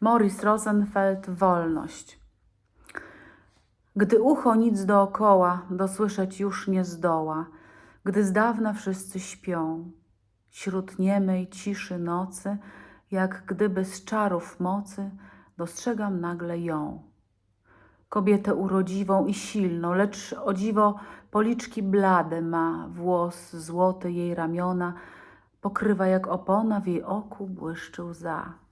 Morris Rosenfeld Wolność. Gdy ucho nic dookoła dosłyszeć już nie zdoła, gdy z dawna wszyscy śpią, śród niemej ciszy nocy, jak gdyby z czarów mocy, dostrzegam nagle ją. Kobietę urodziwą i silną, lecz o dziwo policzki blade ma, włos złoty jej ramiona, pokrywa jak opona, w jej oku błyszczy łza.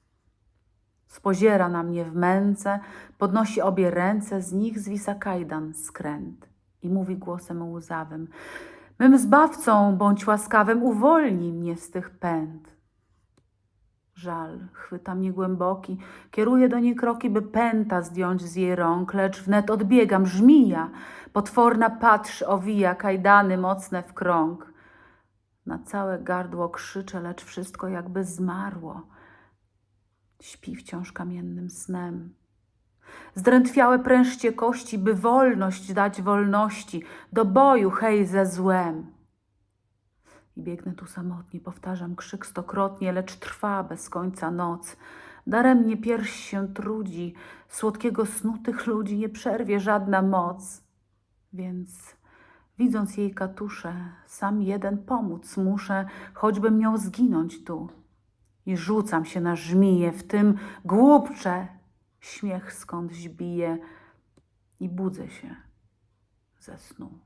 Spoziera na mnie w męce, podnosi obie ręce, z nich zwisa kajdan skręt i mówi głosem łzawym: Mym zbawcą bądź łaskawym, uwolnij mnie z tych pęd. Żal chwyta mnie głęboki, kieruje do niej kroki, by pęta zdjąć z jej rąk, lecz wnet odbiegam, żmija, potworna patrz owija, kajdany mocne w krąg. Na całe gardło krzyczę, lecz wszystko jakby zmarło. Śpi wciąż kamiennym snem. Zdrętwiałe prężcie kości, by wolność dać wolności, do boju hej ze złem. I biegnę tu samotnie, powtarzam krzyk stokrotnie, lecz trwa bez końca noc. Daremnie pierś się trudzi, słodkiego snu tych ludzi nie przerwie żadna moc. Więc widząc jej katusze, sam jeden pomóc muszę, choćbym miał zginąć tu. I rzucam się na żmiję, w tym głupcze śmiech skądś bije i budzę się ze snu.